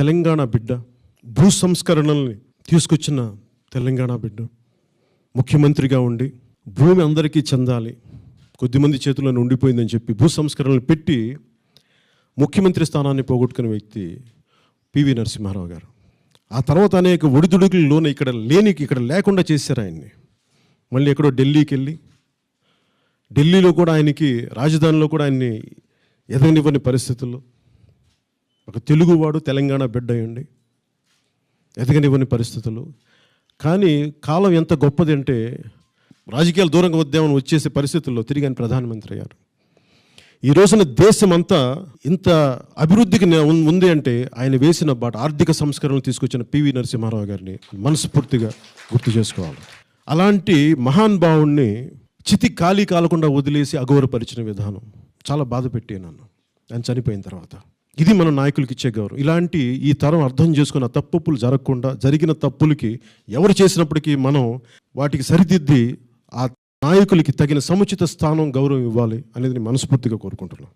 తెలంగాణ బిడ్డ భూ సంస్కరణల్ని తీసుకొచ్చిన తెలంగాణ బిడ్డ. ముఖ్యమంత్రిగా ఉండి భూమి అందరికీ చెందాలి. కొద్దిమంది చేతుల్లో ఉండిపోయిందని చెప్పి భూ సంస్కరణలు పెట్టి ముఖ్యమంత్రి స్థానాన్ని పోగొట్టుకున్న వ్యక్తి పివి నరసింహారావు గారు. ఆ తర్వాత అనేక ఒడిదుడుకుల్లోనే ఇక్కడ లేని ఇక్కడ లేకుండా చేశారు ఆయన్ని. మళ్ళీ ఎక్కడో ఢిల్లీకి వెళ్ళి ఢిల్లీలో కూడా ఆయనకి రాజధానిలో కూడా ఆయన్ని ఎదగనివ్వని పరిస్థితుల్లో ఒక తెలుగువాడు తెలంగాణ బిడ్డ అయ్యండి ఎదగనివ్వని పరిస్థితులు. కానీ కాలం ఎంత గొప్పది అంటే రాజకీయాలు దూరంగా వద్దామని వచ్చేసే పరిస్థితుల్లో తిరిగి ఆయన ప్రధానమంత్రి అయ్యారు ఈ రోజున దేశం అంతా ఇంత అభివృద్ధికి ఉంది అంటే ఆయన వేసిన బాట ఆర్థిక సంస్కరణలు తీసుకొచ్చిన పివి నరసింహారావు గారిని మనస్ఫూర్తిగా గుర్తు చేసుకోవాలి. అలాంటి మహాన్ భావుణ్ణి చితి ఖాళీ కాలకుండా వదిలేసి అగౌరవపరిచిన విధానం చాలా బాధ పెట్టి నన్ను. ఆయన చనిపోయిన తర్వాత. ఇది మన నాయకులకి ఇచ్చే గౌరవం. ఇలాంటి ఈ తరం అర్థం చేసుకున్న తప్పులు జరగకుండా జరిగిన తప్పులకి ఎవరు చేసినప్పటికీ మనం వాటికి సరిదిద్ది ఆ నాయకులకి తగిన సముచిత స్థానం గౌరవం ఇవ్వాలి అనేది నేను మనస్ఫూర్తిగా కోరుకుంటున్నాను.